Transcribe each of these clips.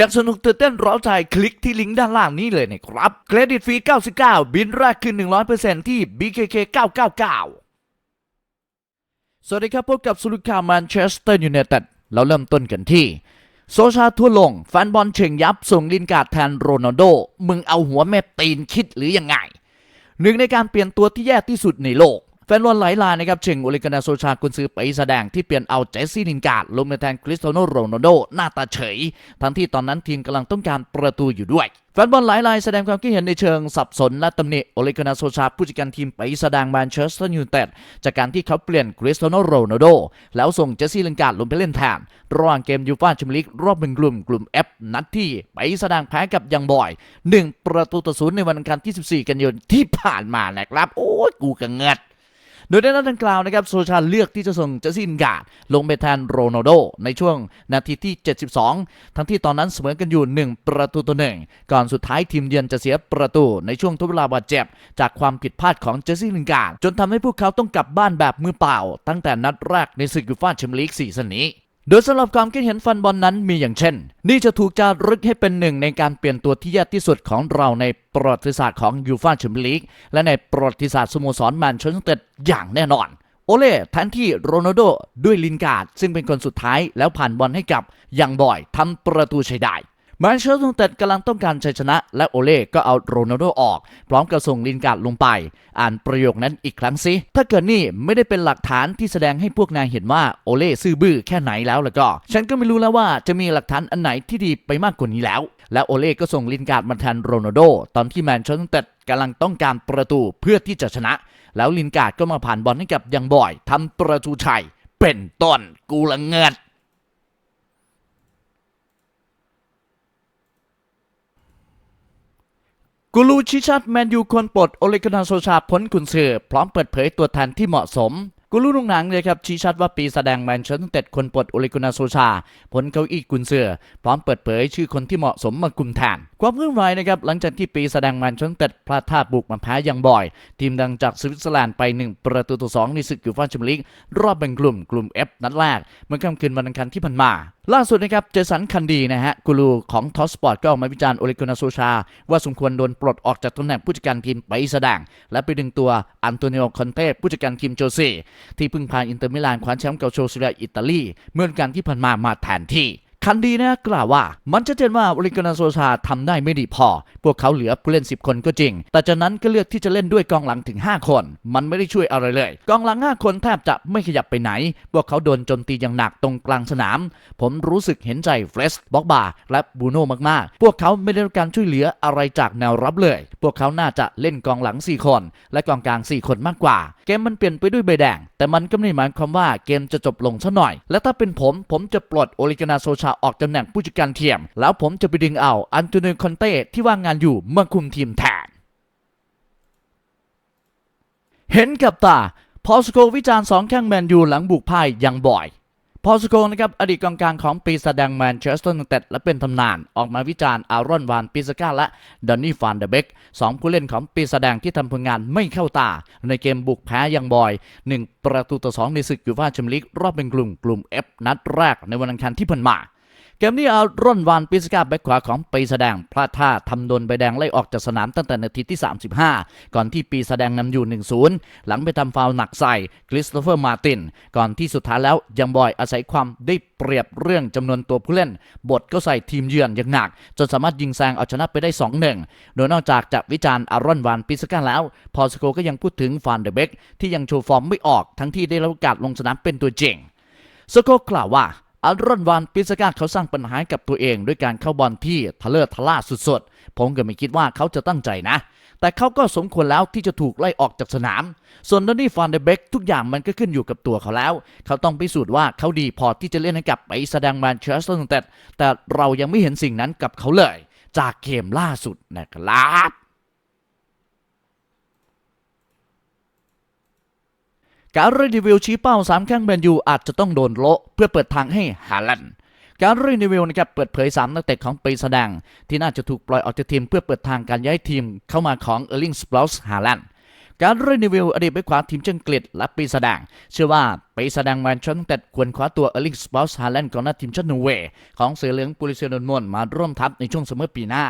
อยากสนุกตื่นเต้นร้าใจคลิกที่ลิงก์ด้านล่างนี้เลยนะครับเครดิตฟรี 99 บินแรกคือ100%ที่ BKK 999 สวัสดีครับ พบกับสุริคาแมนเชสเตอร์ยูไนเต็ดเราเริ่มต้นกันที่ โซชาทั่วลงแฟนบอลเชิงยับ ส่งลินการ์ดแทนโรนัลโด มึงเอาหัวแม่ตีนคิดหรือยังไงหนึ่งในการเปลี่ยนตัวที่แย่ที่สุดในโลก แฟนบอลหลายรายนะครับเชิงโอเลกานาโซชากุนซือไปแสดงที่เปลี่ยนเอาเจสซี่ลินการ์ดลงมาแทนคริสเตียโนโรนัลโดหน้าตาเฉย ทั้งที่ตอนนั้นทีมกำลังต้องการประตูอยู่ด้วยแฟนบอลหลายรายแสดงความคิดเห็นในเชิงสับสนและตำหนิโอเลกานาโซชาผู้จัดการทีมไปแสดงแมนเชสเตอร์ยูไนเต็ดจากการที่เขาเปลี่ยนคริสเตียโนโรนัลโดแล้วส่งเจสซี่ลินการ์ดลงไปเล่นแทนระหว่างเกมยูฟ่าแชมเปี้ยนลีกรอบเป็นกลุ่มกลุ่ม F นัดที่ไปแสดงแพ้กับยังบอย 1 ประตูต่อศูนย์ในวันอังคารที่ 14 กันยายนที่ผ่านมานะครับ โอ้ยกูกังเงิด โดยในนัดดังกล่าวนะครับโซชาเลือกที่จะส่งเจสซินการ์ดลงไปแทนโรนัลโดในช่วงนาทีที่ 72 ทั้งที่ตอนนั้นเสมอกันอยู่ 1 ประตูต่อหนึ่งก่อนสุดท้ายทีมเยือนจะเสียประตูในช่วงทดเวลาบาดเจ็บ จากความผิดพลาดของเจสซินการ์ดจนทำให้พวกเขาต้องกลับบ้านแบบมือเปล่า ตั้งแต่นัดแรกในศึกยูฟ่าแชมเปี้ยนลีกซีซั่นนี้ โดยสำหรับความคิดเห็นฟันบอลนั้นมีอย่างเช่น นี่จะถูกจารึกให้เป็นหนึ่งในการเปลี่ยนตัวที่ยากที่สุดของเราในประวัติศาสตร์ของยูฟ่าแชมเปี้ยนลีกและในประวัติศาสตร์สโมสรแมนเชสเตอร์อย่างแน่นอนโอเล่แทนที่โรนัลโดด้วยลินการ์ดซึ่งเป็นคนสุดท้ายแล้วผ่านบอลให้กับยังบอยทำประตูชัยได้ แมนเชสเตอร์ยูไนเต็ดกำลังต้องการชัยชนะ และโอเล่ก็เอาโรนัลโดออก พร้อมกับส่งลินการ์ดลงไป อ่านประโยคนั้นอีกครั้งสิถ้าเกิดนี่ไม่ได้เป็นหลักฐานที่แสดงให้พวกนายเห็นว่าโอเล่ซื่อบื้อแค่ไหนแล้วล้วก็ ฉันก็ไม่รู้แล้วว่าจะมีหลักฐานอันไหนที่ดีไปมากกว่านี้แล้ว และโอเล่ก็ส่งลินการ์ดมาแทนโรนัลโดตอนที่แมนเชสเตอร์ยูไนเต็ดกำลังต้องการประตูเพื่อที่จะชนะ แล้วลินการ์ดก็มาผ่านบอลให้กับยังบอยทำประตูชัยเป็นต้นกูละเงิด กูรูชิชัดแมนยูคนปลดโอเลกนาโซชาพ้นกุนซือพร้อมเปิดเผยตัวแทนที่เหมาะสมกูรู้ลงหนังเลยครับชี้ชัดว่าปีแสดงแมนเชสเตอร์ยูไนเต็ดคนปลดโอเลกุนาโซชาพ้นเก้าอี้กุนเซือพร้อมเปิดเผยชื่อคนที่เหมาะสมมากุมแทนความเคลื่อนไหวนะครับหลังจากที่ปีแสดงแมนเชสเตอร์ยูไนเต็ดพลาดท่าบุกมาแพ้ยังบ่อย ทีมดังจากสวิตเซอร์แลนด์ไป 1 ประตูต่อ2ในศึกยูฟ่าแชมเปี้ยนลีกรอบแบ่งกลุ่มกลุ่ม F นัดแรก เมื่อค่ำคืนวันอังคารที่ผ่านมา ล่าสุดนะครับเจสันคันดีนะฮะกูรูของทอสปอร์ตก็ออกมาวิจารณ์โอเลกุนาโซชา ว่าสมควรโดนปลดออกจากตำแหน่งผู้จัดการทีมไปแสดงและไปดึงตัวอันโตนิโอคอนเต้ผู้จัดการทีมโจเซ่ที่เพิ่งพาอินเตอร์มิลานคว้าแชมป์เกาโชซิเลียอิตาลีเมื่อวันการที่ผ่านมามาแทนที่ คันดีนะกล่าวว่า มันชัดเจนว่าโอลิกนาโซชาทำได้ไม่ดีพอ พวกเขาเหลือผู้เล่น 10 คนก็จริง แต่จากนั้นก็เลือกที่จะเล่นด้วยกองหลังถึง 5 คน มันไม่ได้ช่วยอะไรเลย กองหลัง 5 คนแทบจะไม่ขยับไปไหน พวกเขาโดนโจมตีอย่างหนักตรงกลางสนาม ผมรู้สึกเห็นใจเฟรสบ็อกบาและบูโน่มากๆ พวกเขาไม่ได้รับการช่วยเหลืออะไรจากแนวรับเลย พวกเขาน่าจะเล่นกองหลัง 4 คน และกองกลาง 4 คนมากกว่า เกมมันเปลี่ยนไปด้วยใบแดง แต่มันก็ไม่หมายความว่าเกมจะจบลงซะหน่อย และถ้าเป็นผมผมจะปลดโอลิกนาโซชาออกตำแหน่งผู้จัดการทีม แล้วผมจะไปดึงเอาอันโตนิโอคอนเต้ที่ว่างงานอยู่มาคุมทีมแทน เห็นกับตา พอสโกวิจารณ์สองแข้งแมนยูหลังบุกพ่ายยังบ่อยพอสโกนะครับอดีตกองกลางของปีแสดงแมนเชสเตอร์ยูไนเต็ดและเป็นตำนาน ออกมาวิจารณ์อารอนวานปิสก้าและดอนนี่ฟานเดเบกสองผู้เล่นของปีแสดงที่ทำผลงานไม่เข้าตา ในเกมบุกแพ้ยังบอย 1 ประตูต่อ 2 ในศึกยูฟ่าแชมเปี้ยนลีกรอบเป็นกลุ่มกลุ่ม F นัดแรกในวันอังคารที่ผ่านมา เกมนี้เอาร่อนวานปิสกาแบ็คขวาของปีแสดงพลาดท่าทำโดนใบแดงไล่ออกจากสนามตั้งแต่นาทีที่ 35 ก่อนที่ปีแสดงนำอยู่ 1-0 หลังไปทำฟาวหนักใส่คริสโตเฟอร์มาติน ก่อนที่สุดท้ายแล้วยังบอยอาศัยความได้เปรียบเรื่องจำนวนตัวผู้เล่น บทก็ใส่ทีมเยือนอย่างหนัก จนสามารถยิงแซงเอาชนะไปได้ 2-1 โดยนอกจากจะวิจารณ์อารอนวานปิสกาแล้ว พอสโกก็ยังพูดถึงฟานเดเบกที่ยังโชว์ฟอร์มไม่ออกทั้งที่ได้รับโอกาสลงสนามเป็นตัวจริงสโกกล่าวว่า อารอนวานปิสกาเขาสร้างปัญหาให้กับตัวเองด้วยการเข้าบอลที่ทะเลอร์ทะล่าสุดๆ ผมก็ไม่คิดว่าเขาจะตั้งใจนะ แต่เขาก็สมควรแล้วที่จะถูกไล่ออกจากสนาม ส่วนดอนนี่ฟานเดเบกทุกอย่างมันก็ขึ้นอยู่กับตัวเขาแล้ว เขาต้องพิสูจน์ว่าเขาดีพอที่จะเล่นให้กับไปแสดงแมนเชสเตอร์ยูไนเต็ดแต่เรายังไม่เห็นสิ่งนั้นกับเขาเลย จากเกมล่าสุดนะครับ การรีวิวชี้เป้าสามแข้งแมนยูอาจจะต้องโดนโละเพื่อเปิดทางให้ฮาลันการรีวิวนะครับเปิดเผย 3 นักเตะของปีแสดง ที่น่าจะถูกปล่อยออกจากทีมเพื่อเปิดทางการย้ายทีมเข้ามาของเออร์ลิงสปลอสฮาลันการรนิวิลอดีตไปขวาทีมเจังกฤษและปีแสดง เชื่อว่าปีแสดงแมนเชสเตอร์ควรคว้าตัวเอลิงสปอสฮาแลนด์กองหน้าทีมชาตินอร์เวย์ของเสือเหลืองปุริเซียนนมนมาร่วมทัพในช่วงซัมอปีหน้า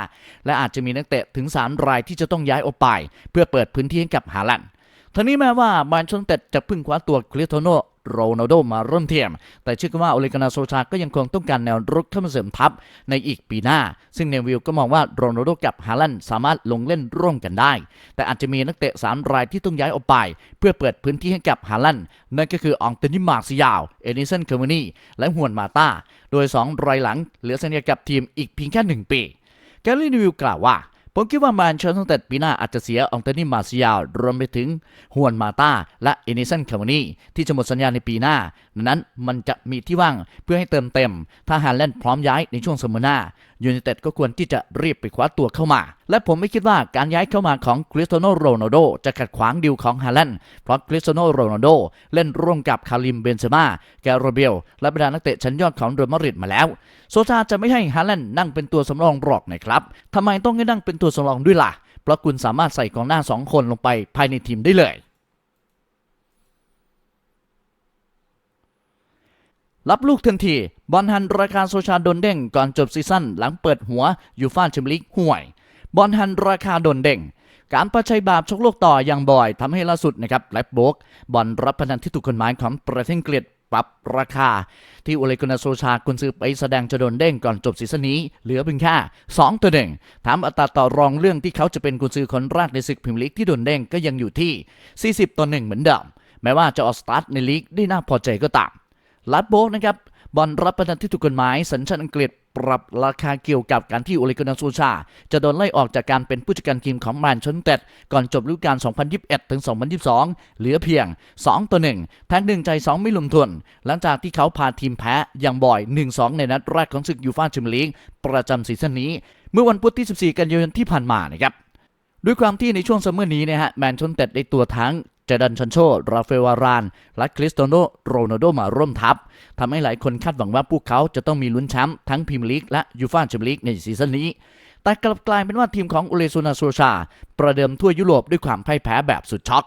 และอาจจะมีนักเตะถึง 3 รายที่จะต้องย้ายออกไป เพื่อเปิดพื้นที่ให้กับฮาแลนด์ ทั้งนี้แม้ว่าแมนเชสเตอร์จะพึ่งคว้าตัวคริสเตียโนโรนัลโดมาร่วมทีม แต่เชื่อกันว่าโอเลกานาโซชาก็ยังคงต้องการแนวรุกเข้ามาเสริมทัพในอีกปีหน้า ซึ่งเนวิลก็มองว่าโรนัลโดกับฮาลันสามารถลงเล่นร่วมกันได้ แต่อาจจะมีนักเตะ 3 รายที่ต้องย้ายออกไป เพื่อเปิดพื้นที่ให้กับฮาลันนั่นก็คืออองเตนิมาร์ซิยาว เอนิสันเคอร์มานีและฮวนมาตาโดย 2 รายหลังเหลือสัญญากับทีมอีกเพียงแค่1ปีแกลลี่นิวิลกล่าวว่า ผมคิดว่าแมนเชสเตอร์ปีหน้าอาจจะเสียอองเตนี่มาซิยาลรวมไปถึงฮวนมาตาและเอนิสันคาวานีที่จะหมดสัญญาในปีหน้าดังนั้นมันจะมีที่ว่างเพื่อให้เติมเต็ม ถ้าฮาแลนด์พร้อมย้ายในช่วงซัมเมอร์หน้ายูไนเต็ดก็ควรที่จะรีบไปคว้าตัวเข้ามา และผมไม่คิดว่าการย้ายเข้ามาของคริสเตโนโรนัลโดจะขัดขวางดีลของฮาแลนด์เพราะคริสเตโนโรนัลโดเล่นร่วมกับคาริมเบนเซม่าแกโรเบลและบรรดานักเตะชั้นยอดของเรอัลมาดริดมาแล้ว โซชาจะไม่ให้ฮาแลนด์นั่งเป็นตัวสำรองหรอกนะครับทำไมต้องให้นั่งเป็นตัวสำรองด้วยล่ะ เพราะคุณสามารถใส่กองหน้า 2 คนลงไปภายในทีมได้เลยรับลูกทันที บอลฮันราคาโซชาโดนเด้งก่อนจบซีซั่นหลังเปิดหัวยูฟ่าแชมเปี้ยนลีกห่วย บอลฮันราคาโดนเด้งการประชัยบาปชกโลกต่ออย่างบ่อยทำให้ล่าสุดนะครับแล็กโบกบอลรับพนันที่ถูกกฎหมายของประเทศอังกฤษปรับราคา ที่โอเลกุนาโซชากุนซือไปแสดงจะโดนเด้งก่อนจบซีซั่นนี้ เหลือเพียงแค่2ต่อหนึ่งถามอัตราต่อรองเรื่องที่เขาจะเป็นกุนซือคนแรกในศึกพรีเมียร์ลีกที่โดนเด้งก็ยังอยู่ที่ 40ต่อหนึ่งเหมือนเดิมแม้ว่าจะออกสตาร์ทในลีกได้น่าพอใจก็ตามลัดโบกนะครับ บอลรับประทานที่ถูกกฎหมายสัญชาติอังกฤษปรับราคาเกี่ยวกับการที่โอเลกนาโซชา จะโดนไล่ออกจากการเป็นผู้จัดการทีมของแมนเชสเตอร์ก่อนจบฤดูกาล 2021 ถึง 2022 เหลือเพียง 2 ต่อ 1แทนหนึ่งใจ 2 ไม่ลงทุน หลังจากที่เขาพาทีมแพ้อย่างบ่อย 1-2 ในนัดแรกของศึกยูฟ่าแชมเปี้ยนลีกประจำซีซั่นนี้ เมื่อวันพุธที่ 14 กันยายนที่ผ่านมานะครับด้วยความที่ในช่วงซัมเมอร์นี้นะฮะแมนเชสเตอร์ได้ตัวทั้ง เจดันชันโช ราเฟลวาราน และคริสโตโนโรนัลโดมาร่วมทัพทำให้หลายคนคาดหวังว่าพวกเขาจะต้องมีลุ้นแชมป์ทั้งพรีเมียร์ลีกและยูฟ่าแชมเปี้ยนลีกในซีซั่นนี้ แต่กลับกลายเป็นว่าทีมของโอเลซูนาโซชา ประเดิมทั่วยุโรปด้วยความพ่ายแพ้แบบสุดช็อก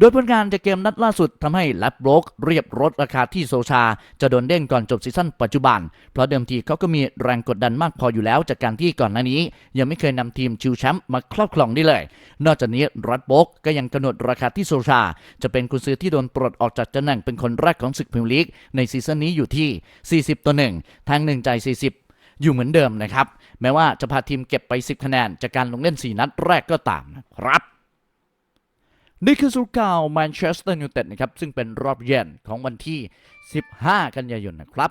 โดยผลงานจากเกมนัดล่าสุดทำให้แลบโบรกเรียบลดราคาที่โซชา จะโดนเด้งก่อนจบซีซั่นปัจจุบัน เพราะเดิมทีเขาก็มีแรงกดดันมากพออยู่แล้วจากการที่ก่อนหน้านี้ ยังไม่เคยนำทีมชิวแชมป์มาครอบครองได้เลย นอกจากนี้รัดโบกก็ยังกำหนดราคาที่โซชา จะเป็นกุนซือที่โดนปลดออกจากตำแหน่งเป็นคนแรกของศึกพรีเมียร์ลีกในซีซั่นนี้อยู่ที่ 40 ต่อ 1 ทางหนึ่งใจ 40อยู่เหมือนเดิมนะครับ แม้ว่าจะพาทีมเก็บไป 10 คะแนน จากการลงเล่น 4 นัดแรกก็ตามนะครับ นี่คือสุข่าวแมนเชสเตอร์ยูไนเต็ดนะครับ ซึ่งเป็นรอบเย็นของวันที่ 15 กันยายนนะครับ